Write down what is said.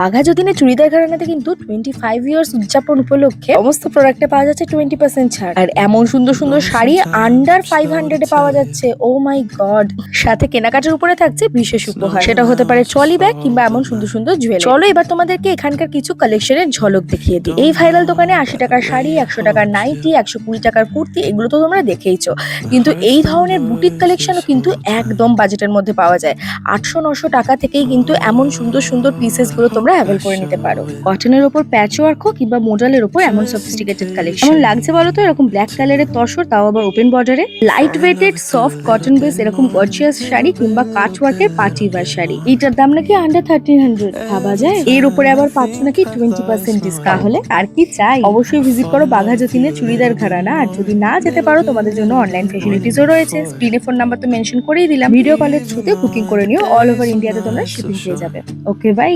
বাঘা যতীনের চুড়িদার ঘরানাতে কিন্তু twenty five years উদযাপন উপলক্ষে সমস্ত প্রোডাক্টে পাওয়া যাচ্ছে টোয়েন্টি পার্সেন্ট ছাড়। আর এমন সুন্দর সুন্দর শাড়ি আন্ডার ফাইভ হান্ড্রেডে পাওয়া যাচ্ছে। ও মাই গড সাথে কেনাকাটার উপরে থাকছে বিশেষ উপহার। সেটা হতে পারে ট্রলি ব্যাগ কিংবা এমন সুন্দর সুন্দর জুয়েলারি চলো এবার তোমাদেরকে এখানকার কিছু কালেকশনের ঝলক দেখিয়ে দিই। এই ভাইরাল দোকানে আশি টাকার শাড়ি, একশো টাকার নাইটি একশো কুড়ি টাকার কুর্তি, এগুলো তো তোমরা দেখেইছো। কিন্তু এই ধরনের বুটিক কালেকশনও কিন্তু একদম বাজেটের মধ্যে পাওয়া যায়। আটশো নশো টাকা থেকেই কিন্তু এমন সুন্দর সুন্দর পিসেসগুলো তোমরা অ্যাভেল করে নিতে পারো। কটনের ওপর প্যাচ ওয়ার্ক হোক কিংবা মোডালের ওপর এমন সফিস্টিকেটেড কালেকশন এমন লাগছে বলো তো? এরকম ব্ল্যাক কালারের তসর তাও আবার ওপেন বর্ডারে light weighted soft cotton base এরকম গর্জিয়াস শাড়ি কিংবা কাট ওয়ার্কের পার্টি ওয়ার শাড়ি। এটার দাম নাকি আন্ডার থার্টিন হান্ড্রেড ভাবা যায়? এর উপরে আবার পাচ্ছ নাকি টোয়েন্টি পার্সেন্ট ডিসকাউন্ট হলে আর কি চাই? অবশ্যই ভিজিট করো বাঘা যতীনের চুড়িদার ঘরানা। আর যদি না যেতে পারো তোমাদের জন্য অনলাইন ফেসিলিটিসও রয়েছে। স্ক্রিনে ফোন নাম্বার তো মেনশন করেই দিলাম। ভিডিও কলের থ্রুতে বুকিং করে নিও। অল ওভার ইন্ডিয়াতে তোমরা শিপিং পেয়ে যাবে। Okay bye